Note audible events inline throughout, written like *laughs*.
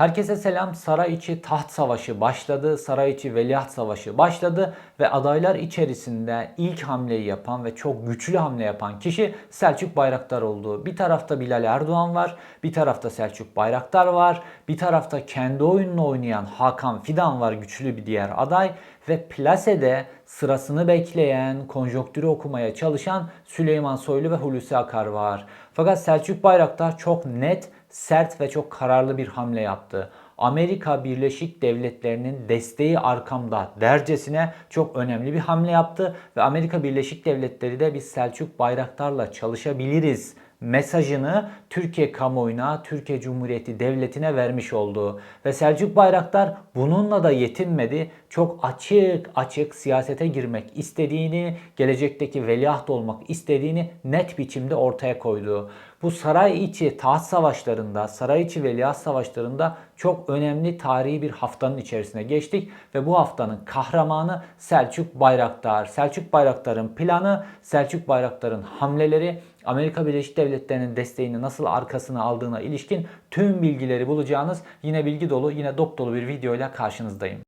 Herkese selam. Saray içi taht savaşı başladı. Saray içi veliaht savaşı başladı ve adaylar içerisinde ilk hamleyi yapan ve çok güçlü hamle yapan kişi Selçuk Bayraktar oldu. Bir tarafta Bilal Erdoğan var, bir tarafta Selçuk Bayraktar var, bir tarafta kendi oyununu oynayan Hakan Fidan var güçlü bir diğer aday ve plasede sırasını bekleyen, konjonktürü okumaya çalışan Süleyman Soylu ve Hulusi Akar var. Fakat Selçuk Bayraktar çok net, sert ve çok kararlı bir hamle yaptı. Amerika Birleşik Devletleri'nin desteği arkamda dercesine çok önemli bir hamle yaptı ve Amerika Birleşik Devletleri de biz Selçuk Bayraktar'la çalışabiliriz mesajını Türkiye kamuoyuna, Türkiye Cumhuriyeti Devleti'ne vermiş oldu. Ve Selçuk Bayraktar bununla da yetinmedi. Çok açık açık siyasete girmek istediğini, gelecekteki veliaht olmak istediğini net biçimde ortaya koydu. Bu saray içi taht savaşlarında, saray içi veliaht savaşlarında çok önemli tarihi bir haftanın içerisine geçtik ve bu haftanın kahramanı Selçuk Bayraktar. Selçuk Bayraktar'ın planı, Selçuk Bayraktar'ın hamleleri Amerika Birleşik Devletleri'nin desteğini nasıl arkasına aldığına ilişkin tüm bilgileri bulacağınız yine bilgi dolu, yine dop dolu bir videoyla karşınızdayım.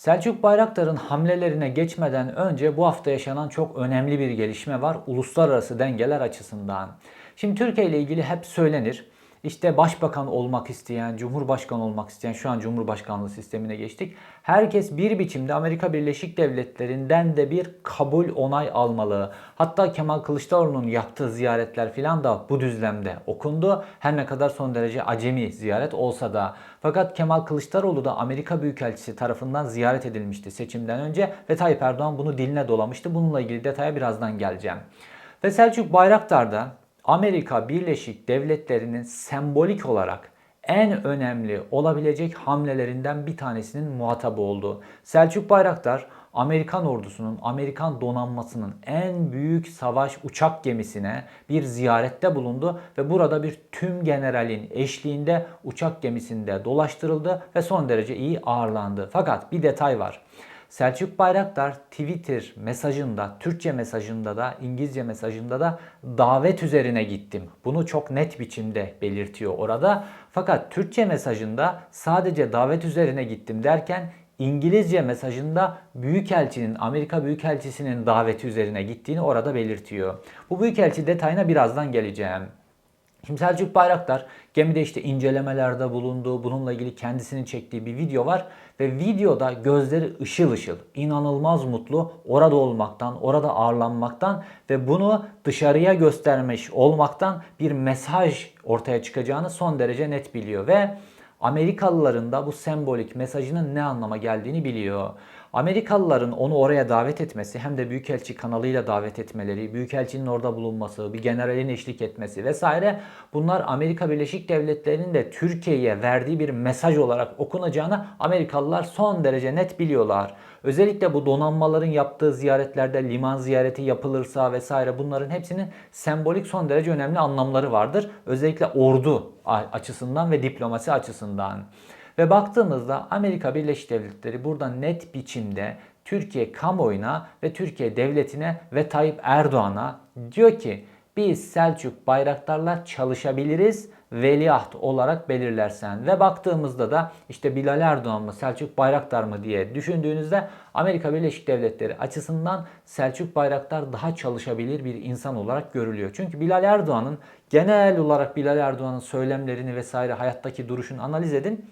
Selçuk Bayraktar'ın hamlelerine geçmeden önce bu hafta yaşanan çok önemli bir gelişme var uluslararası dengeler açısından. Şimdi Türkiye ile ilgili hep söylenir. İşte başbakan olmak isteyen, cumhurbaşkanı olmak isteyen şu an cumhurbaşkanlığı sistemine geçtik. Herkes bir biçimde Amerika Birleşik Devletleri'nden de bir kabul onay almalı. Hatta Kemal Kılıçdaroğlu'nun yaptığı ziyaretler filan da bu düzlemde okundu. Her ne kadar son derece acemi ziyaret olsa da. Fakat Kemal Kılıçdaroğlu da Amerika Büyükelçisi tarafından ziyaret edilmişti seçimden önce ve Tayyip Erdoğan bunu diline dolamıştı. Bununla ilgili detaya birazdan geleceğim. Ve Selçuk Bayraktar da Amerika Birleşik Devletleri'nin sembolik olarak en önemli olabilecek hamlelerinden bir tanesinin muhatabı oldu. Selçuk Bayraktar Amerikan ordusunun, Amerikan donanmasının en büyük savaş uçak gemisine bir ziyarette bulundu ve burada bir tüm generalin eşliğinde uçak gemisinde dolaştırıldı ve son derece iyi ağırlandı. Fakat bir detay var. Selçuk Bayraktar Twitter mesajında, Türkçe mesajında da, İngilizce mesajında da davet üzerine gittim. Bunu çok net biçimde belirtiyor orada. Fakat Türkçe mesajında sadece davet üzerine gittim derken İngilizce mesajında Büyükelçinin, Amerika Büyükelçisinin daveti üzerine gittiğini orada belirtiyor. Bu Büyükelçi detayına birazdan geleceğim. Şimdi Selçuk Bayraktar gemide işte incelemelerde bulunduğu, bununla ilgili kendisinin çektiği bir video var. Ve videoda gözleri ışıl ışıl, inanılmaz mutlu orada olmaktan, orada ağırlanmaktan ve bunu dışarıya göstermiş olmaktan bir mesaj ortaya çıkacağını son derece net biliyor. Ve Amerikalıların da bu sembolik mesajının ne anlama geldiğini biliyor. Amerikalıların onu oraya davet etmesi hem de Büyükelçi kanalıyla davet etmeleri, Büyükelçinin orada bulunması, bir generalin eşlik etmesi vesaire bunlar Amerika Birleşik Devletleri'nin de Türkiye'ye verdiği bir mesaj olarak okunacağını Amerikalılar son derece net biliyorlar. Özellikle bu donanmaların yaptığı ziyaretlerde liman ziyareti yapılırsa vesaire bunların hepsinin sembolik son derece önemli anlamları vardır. Özellikle ordu açısından ve diplomasi açısından. Ve baktığımızda Amerika Birleşik Devletleri burada net biçimde Türkiye kamuoyuna ve Türkiye devletine ve Tayyip Erdoğan'a diyor ki biz Selçuk Bayraktar'la çalışabiliriz veliaht olarak belirlersen ve baktığımızda da işte Bilal Erdoğan mı Selçuk Bayraktar mı diye düşündüğünüzde Amerika Birleşik Devletleri açısından Selçuk Bayraktar daha çalışabilir bir insan olarak görülüyor. Çünkü Bilal Erdoğan'ın genel olarak Bilal Erdoğan'ın söylemlerini vesaire hayattaki duruşunu analiz edin.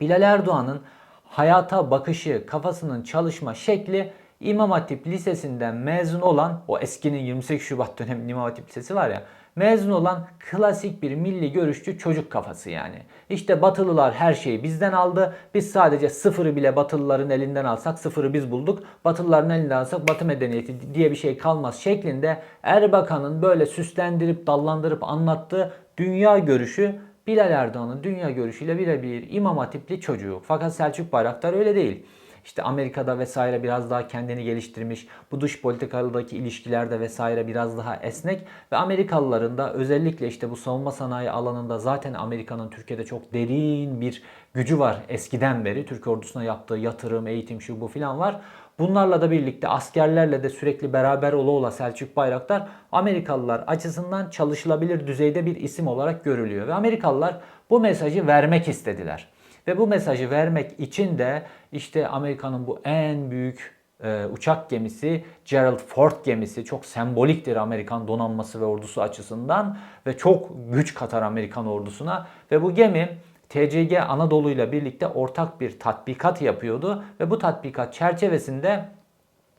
Bilal Erdoğan'ın hayata bakışı, kafasının çalışma şekli İmam Hatip Lisesi'nden mezun olan o eskinin 28 Şubat dönemi İmam Hatip Lisesi var ya mezun olan klasik bir milli görüşçü çocuk kafası yani. İşte Batılılar her şeyi bizden aldı. Biz sadece sıfırı bile Batılıların elinden alsak sıfırı biz bulduk. Batılıların elinden alsak Batı medeniyeti diye bir şey kalmaz şeklinde Erbakan'ın böyle süslendirip dallandırıp anlattığı dünya görüşü Bilal Erdoğan'ın dünya görüşüyle birebir İmam Hatipli çocuğu. Fakat Selçuk Bayraktar öyle değil. İşte Amerika'da vesaire biraz daha kendini geliştirmiş. Bu dış politikadaki ilişkilerde vesaire biraz daha esnek ve Amerikalıların da özellikle işte bu savunma sanayi alanında zaten Amerika'nın Türkiye'de çok derin bir gücü var eskiden beri. Türk ordusuna yaptığı yatırım, eğitim şu bu filan var. Bunlarla da birlikte askerlerle de sürekli beraber ola ola Selçuk Bayraktar Amerikalılar açısından çalışılabilir düzeyde bir isim olarak görülüyor. Ve Amerikalılar bu mesajı vermek istediler. Ve bu mesajı vermek için de işte Amerika'nın bu en büyük e, uçak gemisi Gerald Ford gemisi çok semboliktir Amerikan donanması ve ordusu açısından ve çok güç katar Amerikan ordusuna ve bu gemi TCG Anadolu ile birlikte ortak bir tatbikat yapıyordu ve bu tatbikat çerçevesinde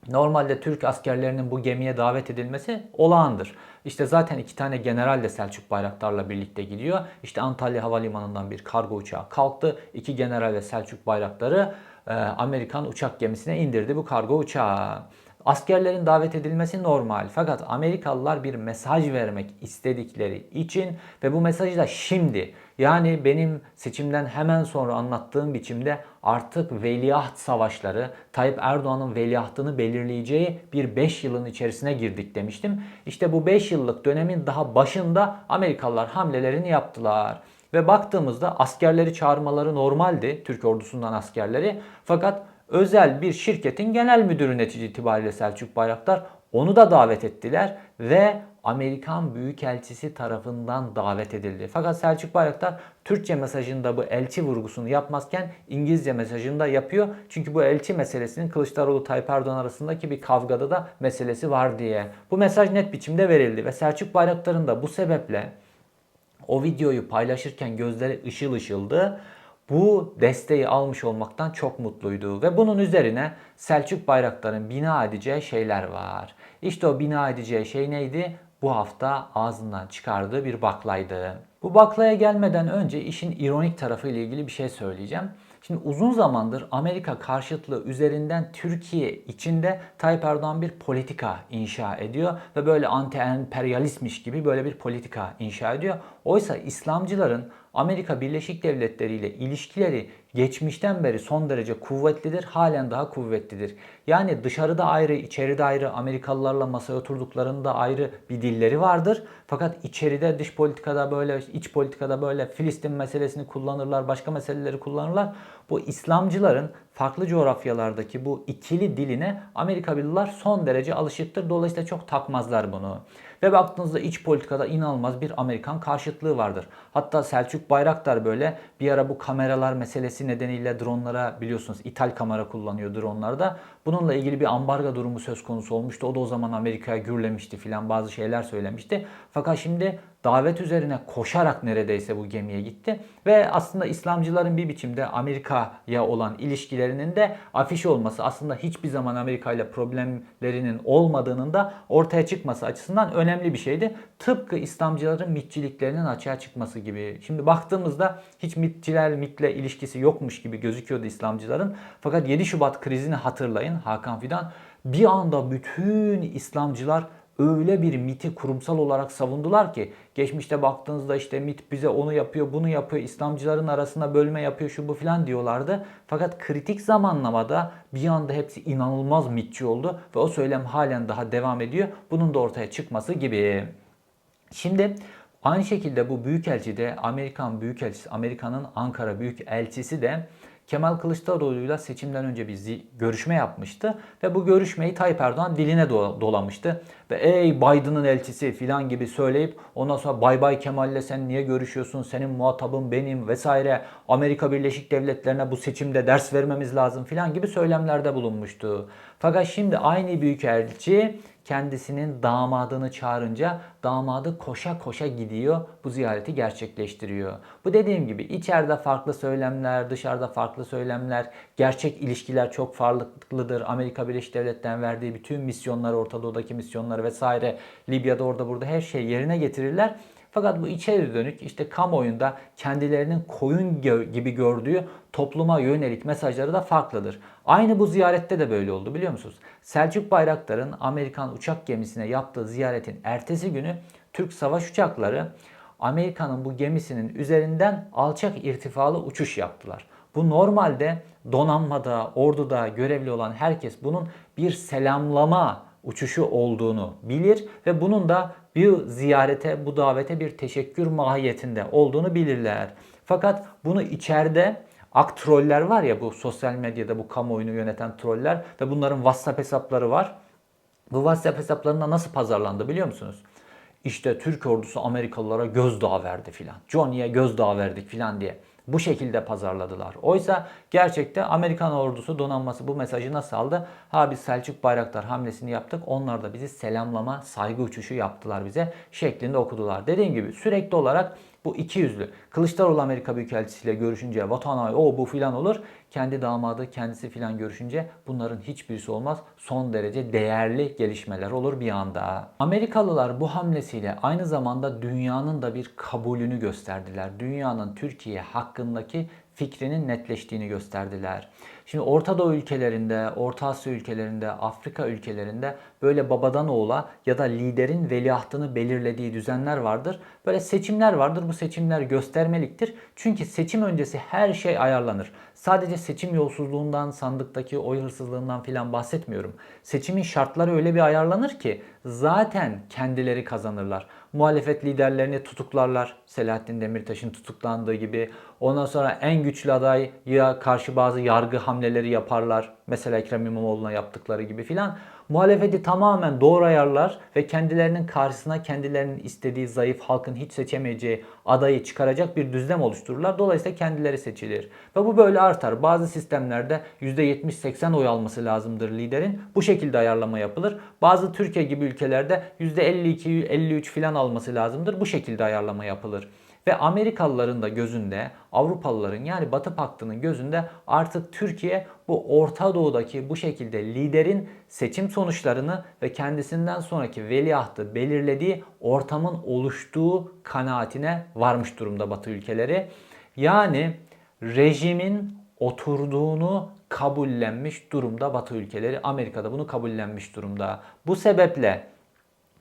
Normalde Türk askerlerinin bu gemiye davet edilmesi olağandır. İşte zaten iki tane general de Selçuk Bayraktar'la birlikte gidiyor. İşte Antalya Havalimanı'ndan bir kargo uçağı kalktı. İki general ve Selçuk Bayraktar'ı e, Amerikan uçak gemisine indirdi bu kargo uçağı. Askerlerin davet edilmesi normal fakat Amerikalılar bir mesaj vermek istedikleri için ve bu mesajı da şimdi yani benim seçimden hemen sonra anlattığım biçimde artık veliaht savaşları Tayyip Erdoğan'ın veliahtını belirleyeceği bir 5 yılın içerisine girdik demiştim. İşte bu 5 yıllık dönemin daha başında Amerikalılar hamlelerini yaptılar. Ve baktığımızda askerleri çağırmaları normaldi Türk ordusundan askerleri. Fakat özel bir şirketin genel müdürü netice itibariyle Selçuk Bayraktar onu da davet ettiler ve Amerikan Büyükelçisi tarafından davet edildi. Fakat Selçuk Bayraktar Türkçe mesajında bu elçi vurgusunu yapmazken İngilizce mesajında yapıyor. Çünkü bu elçi meselesinin Kılıçdaroğlu Tayyip Erdoğan arasındaki bir kavgada da meselesi var diye. Bu mesaj net biçimde verildi ve Selçuk Bayraktar'ın da bu sebeple o videoyu paylaşırken gözleri ışıl ışıldı. Bu desteği almış olmaktan çok mutluydu ve bunun üzerine Selçuk Bayraktar'ın bina edeceği şeyler var. İşte o bina edeceği şey neydi? Bu hafta ağzından çıkardığı bir baklaydı. Bu baklaya gelmeden önce işin ironik tarafı ile ilgili bir şey söyleyeceğim. Şimdi uzun zamandır Amerika karşıtlığı üzerinden Türkiye içinde Tayyip Erdoğan bir politika inşa ediyor ve böyle anti-emperyalistmiş gibi böyle bir politika inşa ediyor. Oysa İslamcıların Amerika Birleşik Devletleri ile ilişkileri geçmişten beri son derece kuvvetlidir, halen daha kuvvetlidir. Yani dışarıda ayrı, içeride ayrı, Amerikalılarla masaya oturduklarında ayrı bir dilleri vardır. Fakat içeride dış politikada böyle, iç politikada böyle Filistin meselesini kullanırlar, başka meseleleri kullanırlar. Bu İslamcıların farklı coğrafyalardaki bu ikili diline Amerikalılar son derece alışıktır. Dolayısıyla çok takmazlar bunu. Ve baktığınızda iç politikada inanılmaz bir Amerikan karşıtlığı vardır. Hatta Selçuk Bayraktar böyle bir ara bu kameralar meselesi nedeniyle dronlara biliyorsunuz ithal kamera kullanıyor dronlarda. Bununla ilgili bir ambargo durumu söz konusu olmuştu. O da o zaman Amerika'ya gürlemişti filan bazı şeyler söylemişti. Fakat şimdi davet üzerine koşarak neredeyse bu gemiye gitti. Ve aslında İslamcıların bir biçimde Amerika'ya olan ilişkilerinin de afiş olması aslında hiçbir zaman Amerika ile problemlerinin olmadığının da ortaya çıkması açısından önemli bir şeydi. Tıpkı İslamcıların mitçiliklerinin açığa çıkması gibi. Şimdi baktığımızda hiç mitçiler mitle ilişkisi yokmuş gibi gözüküyordu İslamcıların. Fakat 7 Şubat krizini hatırlayın Hakan Fidan. Bir anda bütün İslamcılar öyle bir MIT'i kurumsal olarak savundular ki geçmişte baktığınızda işte MIT bize onu yapıyor, bunu yapıyor, İslamcıların arasında bölme yapıyor, şu bu filan diyorlardı. Fakat kritik zamanlamada bir anda hepsi inanılmaz MIT'çi oldu ve o söylem halen daha devam ediyor. Bunun da ortaya çıkması gibi. Şimdi aynı şekilde bu büyükelçi de Amerikan büyükelçisi, Amerika'nın Ankara büyükelçisi de Kemal Kılıçdaroğlu'yla seçimden önce bir görüşme yapmıştı ve bu görüşmeyi Tayyip Erdoğan diline dolamıştı. Ve ey Biden'ın elçisi filan gibi söyleyip ondan sonra bay bay Kemal'le sen niye görüşüyorsun senin muhatabın benim vesaire Amerika Birleşik Devletleri'ne bu seçimde ders vermemiz lazım filan gibi söylemlerde bulunmuştu. Fakat şimdi aynı büyükelçi kendisinin damadını çağırınca damadı koşa koşa gidiyor bu ziyareti gerçekleştiriyor. Bu dediğim gibi içeride farklı söylemler, dışarıda farklı söylemler, gerçek ilişkiler çok farklıdır. Amerika Birleşik Devletleri'nin verdiği bütün misyonlar, Orta Doğu'daki misyonları vesaire, Libya'da orada burada her şey yerine getirirler. Fakat bu içeri dönük işte kamuoyunda kendilerinin koyun gibi gördüğü topluma yönelik mesajları da farklıdır. Aynı bu ziyarette de böyle oldu biliyor musunuz? Selçuk Bayraktar'ın Amerikan uçak gemisine yaptığı ziyaretin ertesi günü Türk savaş uçakları Amerika'nın bu gemisinin üzerinden alçak irtifalı uçuş yaptılar. Bu normalde donanmada, orduda görevli olan herkes bunun bir selamlama uçuşu olduğunu bilir ve bunun da bir ziyarete, bu davete bir teşekkür mahiyetinde olduğunu bilirler. Fakat bunu içeride ak troller var ya bu sosyal medyada bu kamuoyunu yöneten troller ve bunların WhatsApp hesapları var. Bu WhatsApp hesaplarında nasıl pazarlandı biliyor musunuz? İşte Türk ordusu Amerikalılara gözdağı verdi filan. Johnny'ye gözdağı verdik filan diye. Bu şekilde pazarladılar. Oysa gerçekte Amerikan ordusu donanması bu mesajı nasıl aldı? Ha biz Selçuk Bayraktar hamlesini yaptık. Onlar da bizi selamlama, saygı uçuşu yaptılar bize şeklinde okudular. Dediğim gibi sürekli olarak bu iki yüzlü. Kılıçdaroğlu Amerika Büyükelçisiyle görüşünce vatan o bu filan olur. Kendi damadı kendisi filan görüşünce bunların hiçbirisi olmaz. Son derece değerli gelişmeler olur bir anda. Amerikalılar bu hamlesiyle aynı zamanda dünyanın da bir kabulünü gösterdiler. Dünyanın Türkiye hakkındaki fikrinin netleştiğini gösterdiler. Şimdi Orta Doğu ülkelerinde, Orta Asya ülkelerinde, Afrika ülkelerinde böyle babadan oğula ya da liderin veliahtını belirlediği düzenler vardır. Böyle seçimler vardır. Bu seçimler göstermeliktir. Çünkü seçim öncesi her şey ayarlanır. Sadece seçim yolsuzluğundan, sandıktaki oy hırsızlığından filan bahsetmiyorum. Seçimin şartları öyle bir ayarlanır ki zaten kendileri kazanırlar. Muhalefet liderlerini tutuklarlar. Selahattin Demirtaş'ın tutuklandığı gibi. Ondan sonra en güçlü adaya karşı bazı yargı hamleleri yaparlar. Mesela Ekrem İmamoğlu'na yaptıkları gibi filan. Muhalefeti tamamen doğru ayarlar ve kendilerinin karşısına kendilerinin istediği zayıf halkın hiç seçemeyeceği adayı çıkaracak bir düzlem oluştururlar. Dolayısıyla kendileri seçilir. Ve bu böyle artar. Bazı sistemlerde %70-80 oy alması lazımdır liderin. Bu şekilde ayarlama yapılır. Bazı Türkiye gibi ülkelerde %52-53 filan alması lazımdır. Bu şekilde ayarlama yapılır. Ve Amerikalıların da gözünde, Avrupalıların yani Batı Paktı'nın gözünde artık Türkiye bu Orta Doğu'daki bu şekilde liderin seçim sonuçlarını ve kendisinden sonraki veliahtı belirlediği ortamın oluştuğu kanaatine varmış durumda Batı ülkeleri. Yani rejimin oturduğunu kabullenmiş durumda Batı ülkeleri. Amerika'da bunu kabullenmiş durumda. Bu sebeple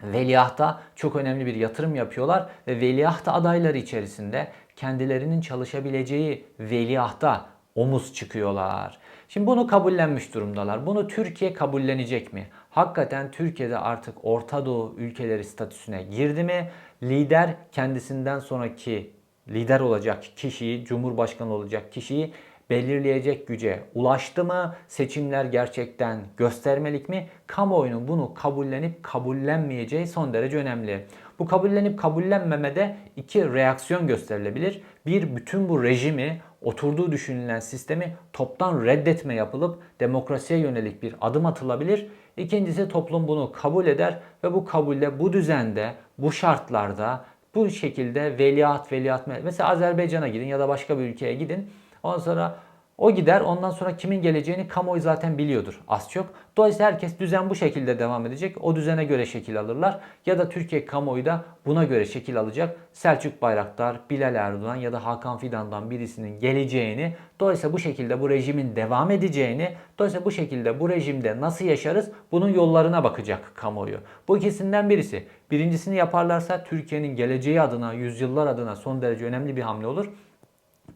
veliahta çok önemli bir yatırım yapıyorlar ve veliaht adayları içerisinde kendilerinin çalışabileceği veliahta omuz çıkıyorlar. Şimdi bunu kabullenmiş durumdalar. Bunu Türkiye kabullenecek mi? Hakikaten Türkiye'de artık Orta Doğu ülkeleri statüsüne girdi mi? Lider kendisinden sonraki lider olacak kişiyi, cumhurbaşkanı olacak kişiyi belirleyecek güce ulaştı mı? Seçimler gerçekten göstermelik mi? Kamuoyunun bunu kabullenip kabullenmeyeceği son derece önemli. Bu kabullenip kabullenmemede iki reaksiyon gösterilebilir. Bir, bütün bu rejimi, oturduğu düşünülen sistemi toptan reddetme yapılıp demokrasiye yönelik bir adım atılabilir. İkincisi toplum bunu kabul eder ve bu kabulle, bu düzende, bu şartlarda bu şekilde veliaht, veliaht, mesela Azerbaycan'a gidin ya da başka bir ülkeye gidin. Ondan sonra o gider. Ondan sonra kimin geleceğini kamuoyu zaten biliyordur az çok. Dolayısıyla herkes düzen bu şekilde devam edecek. O düzene göre şekil alırlar. Ya da Türkiye kamuoyu da buna göre şekil alacak. Selçuk Bayraktar, Bilal Erdoğan ya da Hakan Fidan'dan birisinin geleceğini, dolayısıyla bu şekilde bu rejimin devam edeceğini, dolayısıyla bu şekilde bu rejimde nasıl yaşarız bunun yollarına bakacak kamuoyu. Bu ikisinden birisi. Birincisini yaparlarsa Türkiye'nin geleceği adına, yüzyıllar adına son derece önemli bir hamle olur.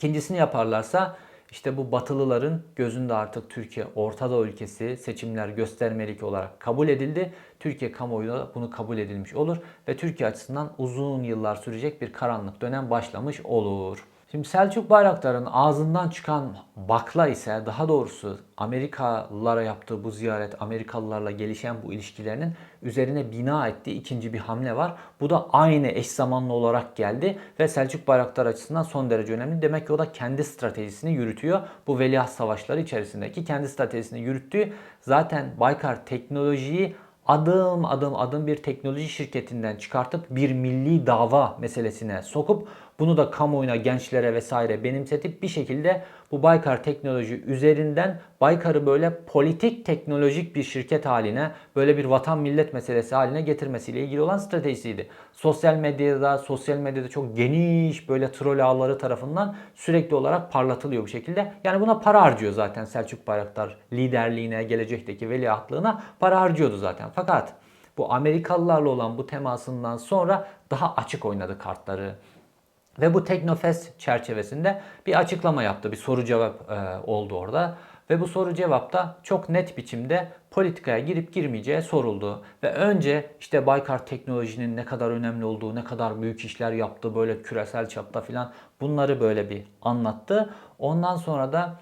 İkincisini yaparlarsa işte bu batılıların gözünde artık Türkiye Orta ülkesi seçimler göstermelik olarak kabul edildi. Türkiye kamuoyu da bunu kabul edilmiş olur ve Türkiye açısından uzun yıllar sürecek bir karanlık dönem başlamış olur. Şimdi Selçuk Bayraktar'ın ağzından çıkan bakla ise daha doğrusu Amerikalılara yaptığı bu ziyaret, Amerikalılarla gelişen bu ilişkilerinin üzerine bina ettiği ikinci bir hamle var. Bu da aynı eş zamanlı olarak geldi ve Selçuk Bayraktar açısından son derece önemli. Demek ki o da kendi stratejisini yürütüyor. Bu veliaht savaşları içerisindeki kendi stratejisini yürüttüğü zaten Baykar teknolojiyi adım adım adım bir teknoloji şirketinden çıkartıp bir milli dava meselesine sokup bunu da kamuoyuna, gençlere vesaire benimsetip bir şekilde bu Baykar teknoloji üzerinden Baykar'ı böyle politik teknolojik bir şirket haline, böyle bir vatan millet meselesi haline getirmesiyle ilgili olan stratejisiydi. Sosyal medyada, sosyal medyada çok geniş böyle troll ağları tarafından sürekli olarak parlatılıyor bu şekilde. Yani buna para harcıyor zaten Selçuk Bayraktar liderliğine, gelecekteki veliahtlığına para harcıyordu zaten. Fakat bu Amerikalılarla olan bu temasından sonra daha açık oynadı kartları. Ve bu Teknofest çerçevesinde bir açıklama yaptı. Bir soru cevap e, oldu orada. Ve bu soru cevapta çok net biçimde politikaya girip girmeyeceği soruldu. Ve önce işte Baykar teknolojinin ne kadar önemli olduğu, ne kadar büyük işler yaptığı böyle küresel çapta filan bunları böyle bir anlattı. Ondan sonra da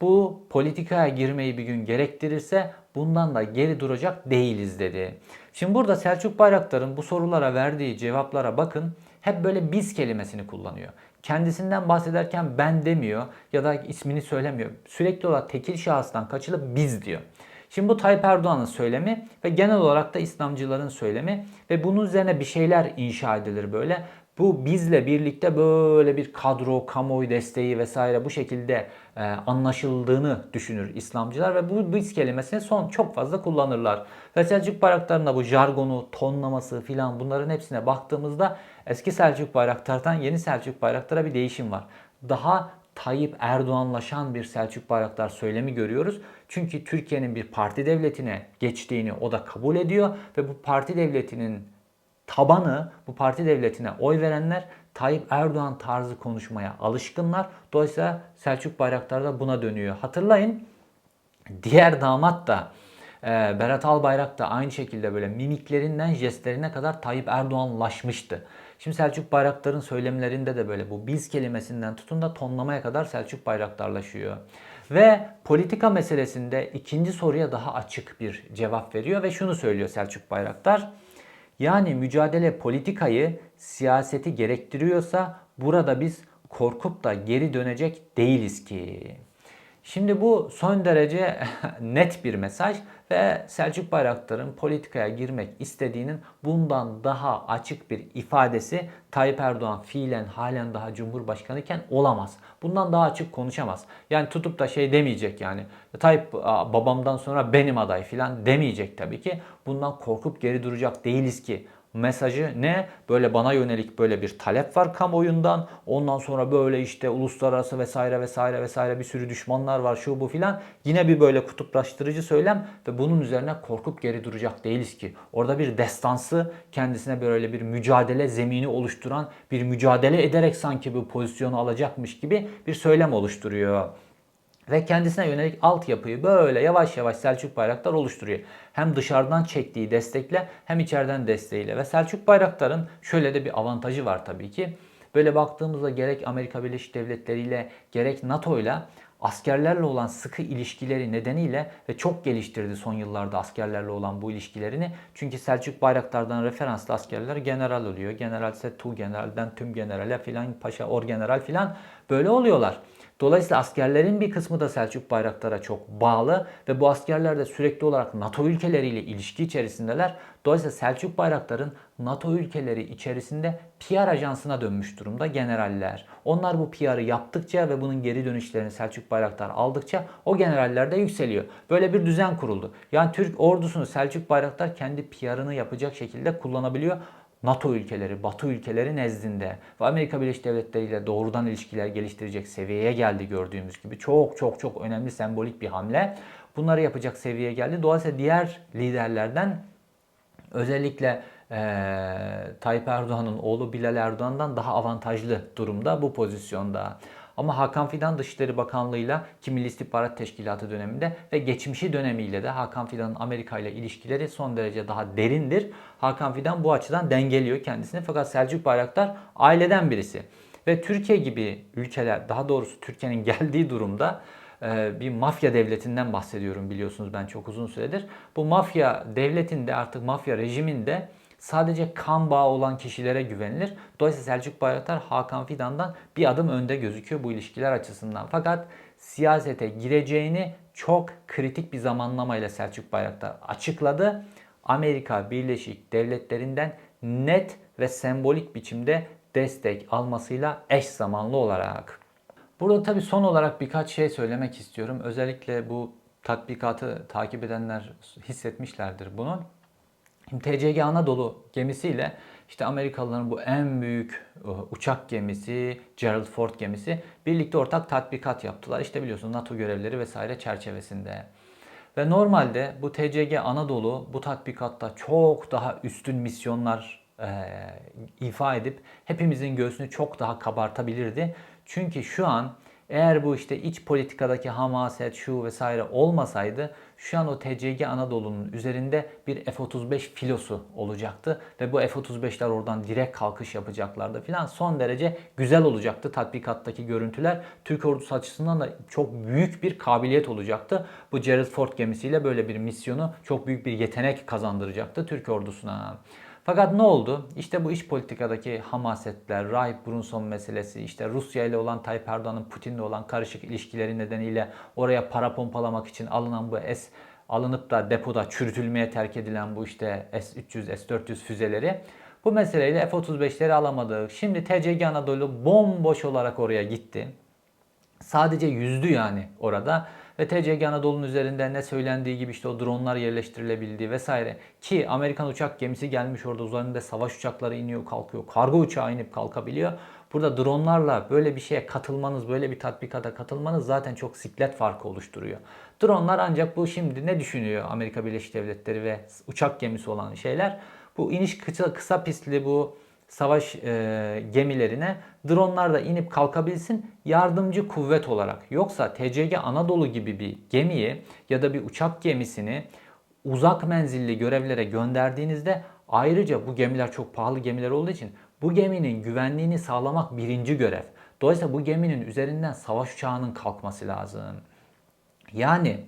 bu politikaya girmeyi bir gün gerektirirse bundan da geri duracak değiliz dedi. Şimdi burada Selçuk Bayraktar'ın bu sorulara verdiği cevaplara bakın. Hep böyle biz kelimesini kullanıyor. Kendisinden bahsederken ben demiyor ya da ismini söylemiyor. Sürekli olarak tekil şahıstan kaçılıp biz diyor. Şimdi bu Tayyip Erdoğan'ın söylemi ve genel olarak da İslamcıların söylemi ve bunun üzerine bir şeyler inşa edilir böyle. Bu bizle birlikte böyle bir kadro, kamuoyu desteği vesaire bu şekilde e, anlaşıldığını düşünür İslamcılar ve bu biz kelimesini son çok fazla kullanırlar. Ve Selçuk Bayraktar'ın da bu jargonu, tonlaması filan bunların hepsine baktığımızda eski Selçuk Bayraktar'dan yeni Selçuk Bayraktar'a bir değişim var. Daha Tayyip Erdoğanlaşan bir Selçuk Bayraktar söylemi görüyoruz. Çünkü Türkiye'nin bir parti devletine geçtiğini o da kabul ediyor ve bu parti devletinin tabanı bu parti devletine oy verenler Tayyip Erdoğan tarzı konuşmaya alışkınlar. Dolayısıyla Selçuk Bayraktar da buna dönüyor. Hatırlayın diğer damat da e, Berat Albayrak da aynı şekilde böyle mimiklerinden jestlerine kadar Tayyip Erdoğanlaşmıştı. Şimdi Selçuk Bayraktar'ın söylemlerinde de böyle bu biz kelimesinden tutun da tonlamaya kadar Selçuk Bayraktarlaşıyor. Ve politika meselesinde ikinci soruya daha açık bir cevap veriyor ve şunu söylüyor Selçuk Bayraktar. Yani mücadele politikayı, siyaseti gerektiriyorsa burada biz korkup da geri dönecek değiliz ki. Şimdi bu son derece *laughs* net bir mesaj ve Selçuk Bayraktar'ın politikaya girmek istediğinin bundan daha açık bir ifadesi Tayyip Erdoğan fiilen halen daha Cumhurbaşkanı iken olamaz. Bundan daha açık konuşamaz. Yani tutup da şey demeyecek yani Tayyip babamdan sonra benim aday filan demeyecek tabii ki. Bundan korkup geri duracak değiliz ki mesajı ne? Böyle bana yönelik böyle bir talep var kamuoyundan. Ondan sonra böyle işte uluslararası vesaire vesaire vesaire bir sürü düşmanlar var şu bu filan. Yine bir böyle kutuplaştırıcı söylem ve bunun üzerine korkup geri duracak değiliz ki. Orada bir destansı kendisine böyle bir mücadele zemini oluşturan bir mücadele ederek sanki bu pozisyonu alacakmış gibi bir söylem oluşturuyor. Ve kendisine yönelik altyapıyı böyle yavaş yavaş Selçuk Bayraktar oluşturuyor. Hem dışarıdan çektiği destekle hem içeriden desteğiyle. Ve Selçuk Bayraktar'ın şöyle de bir avantajı var tabii ki. Böyle baktığımızda gerek Amerika Birleşik Devletleri ile gerek NATO ile askerlerle olan sıkı ilişkileri nedeniyle ve çok geliştirdi son yıllarda askerlerle olan bu ilişkilerini. Çünkü Selçuk Bayraktar'dan referanslı askerler general oluyor. Generalse tu generalden tüm generale filan paşa or general filan böyle oluyorlar. Dolayısıyla askerlerin bir kısmı da Selçuk Bayraktar'a çok bağlı ve bu askerler de sürekli olarak NATO ülkeleriyle ilişki içerisindeler. Dolayısıyla Selçuk Bayraktar'ın NATO ülkeleri içerisinde PR ajansına dönmüş durumda generaller. Onlar bu PR'ı yaptıkça ve bunun geri dönüşlerini Selçuk Bayraktar aldıkça o generaller de yükseliyor. Böyle bir düzen kuruldu. Yani Türk ordusunu Selçuk Bayraktar kendi PR'ını yapacak şekilde kullanabiliyor. NATO ülkeleri, Batı ülkeleri nezdinde ve Amerika Birleşik Devletleri ile doğrudan ilişkiler geliştirecek seviyeye geldi gördüğümüz gibi. Çok çok çok önemli sembolik bir hamle. Bunları yapacak seviyeye geldi. Dolayısıyla diğer liderlerden özellikle e, Tayyip Erdoğan'ın oğlu Bilal Erdoğan'dan daha avantajlı durumda bu pozisyonda. Ama Hakan Fidan Dışişleri Bakanlığı'yla ki Milli İstihbarat Teşkilatı döneminde ve geçmişi dönemiyle de Hakan Fidan'ın Amerika ile ilişkileri son derece daha derindir. Hakan Fidan bu açıdan dengeliyor kendisini fakat Selçuk Bayraktar aileden birisi. Ve Türkiye gibi ülkeler daha doğrusu Türkiye'nin *laughs* geldiği durumda e, bir mafya devletinden bahsediyorum biliyorsunuz ben çok uzun süredir. Bu mafya devletinde artık mafya rejiminde sadece kan bağı olan kişilere güvenilir. Dolayısıyla Selçuk Bayraktar Hakan Fidan'dan bir adım önde gözüküyor bu ilişkiler açısından. Fakat siyasete gireceğini çok kritik bir zamanlamayla Selçuk Bayraktar açıkladı. Amerika Birleşik Devletleri'nden net ve sembolik biçimde destek almasıyla eş zamanlı olarak. Burada tabii son olarak birkaç şey söylemek istiyorum. Özellikle bu tatbikatı takip edenler hissetmişlerdir bunu. Şimdi TCG Anadolu gemisiyle işte Amerikalıların bu en büyük e, uçak gemisi, Gerald Ford gemisi birlikte ortak tatbikat yaptılar. İşte biliyorsunuz NATO görevleri vesaire çerçevesinde. Ve normalde bu TCG Anadolu bu tatbikatta çok daha üstün misyonlar e, ifa edip hepimizin göğsünü çok daha kabartabilirdi. Çünkü şu an Eğer bu işte iç politikadaki hamaset şu vesaire olmasaydı şu an o TCG Anadolu'nun üzerinde bir F-35 filosu olacaktı ve bu F-35'ler oradan direkt kalkış yapacaklardı filan. Son derece güzel olacaktı tatbikattaki görüntüler. Türk ordusu açısından da çok büyük bir kabiliyet olacaktı. Bu Gerald Ford gemisiyle böyle bir misyonu çok büyük bir yetenek kazandıracaktı Türk ordusuna. Fakat ne oldu? İşte bu iç politikadaki hamasetler, Rahip Brunson meselesi, işte Rusya ile olan Tayyip Erdoğan'ın Putin'le olan karışık ilişkileri nedeniyle oraya para pompalamak için alınan bu S alınıp da depoda çürütülmeye terk edilen bu işte S-300, S-400 füzeleri bu meseleyle F-35'leri alamadık. Şimdi TCG Anadolu bomboş olarak oraya gitti. Sadece yüzdü yani orada. Ve TCG Anadolu'nun üzerinde ne söylendiği gibi işte o dronlar yerleştirilebildiği vesaire. Ki Amerikan uçak gemisi gelmiş orada üzerinde savaş uçakları iniyor kalkıyor. Kargo uçağı inip kalkabiliyor. Burada dronlarla böyle bir şeye katılmanız, böyle bir tatbikata katılmanız zaten çok siklet farkı oluşturuyor. Dronlar ancak bu şimdi ne düşünüyor Amerika Birleşik Devletleri ve uçak gemisi olan şeyler? Bu iniş kısa, kısa pistli bu savaş e, gemilerine dronlar da inip kalkabilsin yardımcı kuvvet olarak. Yoksa TCG Anadolu gibi bir gemiyi ya da bir uçak gemisini uzak menzilli görevlere gönderdiğinizde ayrıca bu gemiler çok pahalı gemiler olduğu için bu geminin güvenliğini sağlamak birinci görev. Dolayısıyla bu geminin üzerinden savaş uçağının kalkması lazım. Yani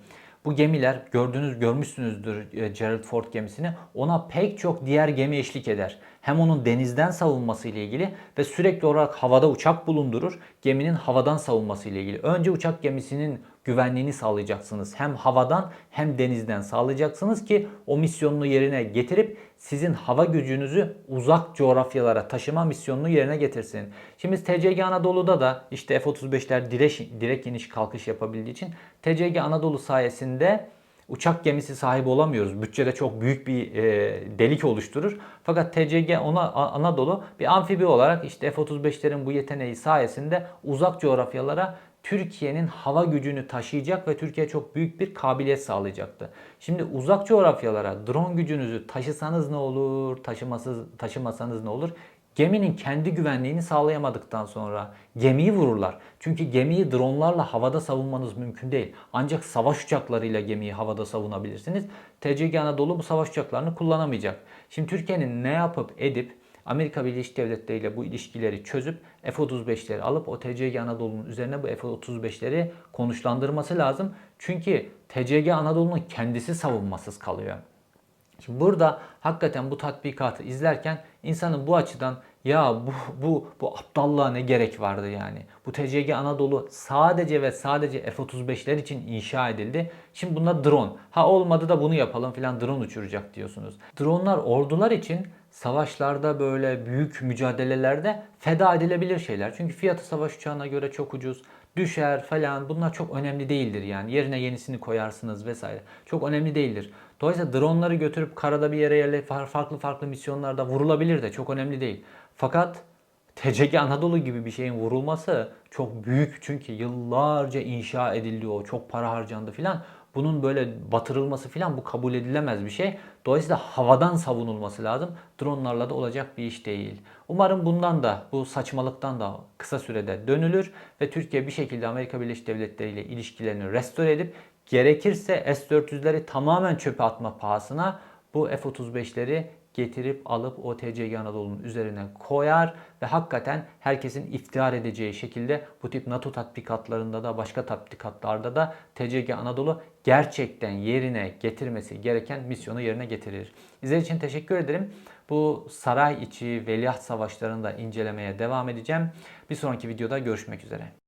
bu gemiler gördüğünüz görmüşsünüzdür e, Gerald Ford gemisini. Ona pek çok diğer gemi eşlik eder. Hem onun denizden savunması ile ilgili ve sürekli olarak havada uçak bulundurur. Geminin havadan savunması ile ilgili. Önce uçak gemisinin güvenliğini sağlayacaksınız. Hem havadan hem denizden sağlayacaksınız ki o misyonunu yerine getirip sizin hava gücünüzü uzak coğrafyalara taşıma misyonunu yerine getirsin. Şimdi TCG Anadolu'da da işte F-35'ler direkt, direkt iniş kalkış yapabildiği için TCG Anadolu sayesinde uçak gemisi sahibi olamıyoruz. Bütçede çok büyük bir e, delik oluşturur. Fakat TCG ona Anadolu bir amfibi olarak işte F-35'lerin bu yeteneği sayesinde uzak coğrafyalara Türkiye'nin hava gücünü taşıyacak ve Türkiye çok büyük bir kabiliyet sağlayacaktı. Şimdi uzak coğrafyalara drone gücünüzü taşısanız ne olur, taşımasız, taşımasanız ne olur? Geminin kendi güvenliğini sağlayamadıktan sonra gemiyi vururlar. Çünkü gemiyi dronlarla havada savunmanız mümkün değil. Ancak savaş uçaklarıyla gemiyi havada savunabilirsiniz. TCG Anadolu bu savaş uçaklarını kullanamayacak. Şimdi Türkiye'nin ne yapıp edip Amerika Birleşik Devletleri ile bu ilişkileri çözüp F-35'leri alıp o TCG Anadolu'nun üzerine bu F-35'leri konuşlandırması lazım. Çünkü TCG Anadolu'nun kendisi savunmasız kalıyor. Şimdi burada hakikaten bu tatbikatı izlerken insanın bu açıdan ya bu bu bu aptallığa ne gerek vardı yani. Bu TCG Anadolu sadece ve sadece F-35'ler için inşa edildi. Şimdi bunlar drone. Ha olmadı da bunu yapalım filan drone uçuracak diyorsunuz. Dronelar ordular için savaşlarda böyle büyük mücadelelerde feda edilebilir şeyler. Çünkü fiyatı savaş uçağına göre çok ucuz. Düşer falan bunlar çok önemli değildir yani. Yerine yenisini koyarsınız vesaire. Çok önemli değildir. Dolayısıyla dronları götürüp karada bir yere yerle farklı farklı misyonlarda vurulabilir de çok önemli değil. Fakat TCG Anadolu gibi bir şeyin vurulması çok büyük çünkü yıllarca inşa edildi o çok para harcandı filan. Bunun böyle batırılması filan bu kabul edilemez bir şey. Dolayısıyla havadan savunulması lazım. Dronlarla da olacak bir iş değil. Umarım bundan da bu saçmalıktan da kısa sürede dönülür ve Türkiye bir şekilde Amerika Birleşik Devletleri ile ilişkilerini restore edip gerekirse S-400'leri tamamen çöpe atma pahasına bu F-35'leri getirip alıp o TCG Anadolu'nun üzerine koyar ve hakikaten herkesin iftihar edeceği şekilde bu tip NATO tatbikatlarında da başka tatbikatlarda da TCG Anadolu gerçekten yerine getirmesi gereken misyonu yerine getirir. İzlediğiniz için teşekkür ederim. Bu saray içi veliaht savaşlarını da incelemeye devam edeceğim. Bir sonraki videoda görüşmek üzere.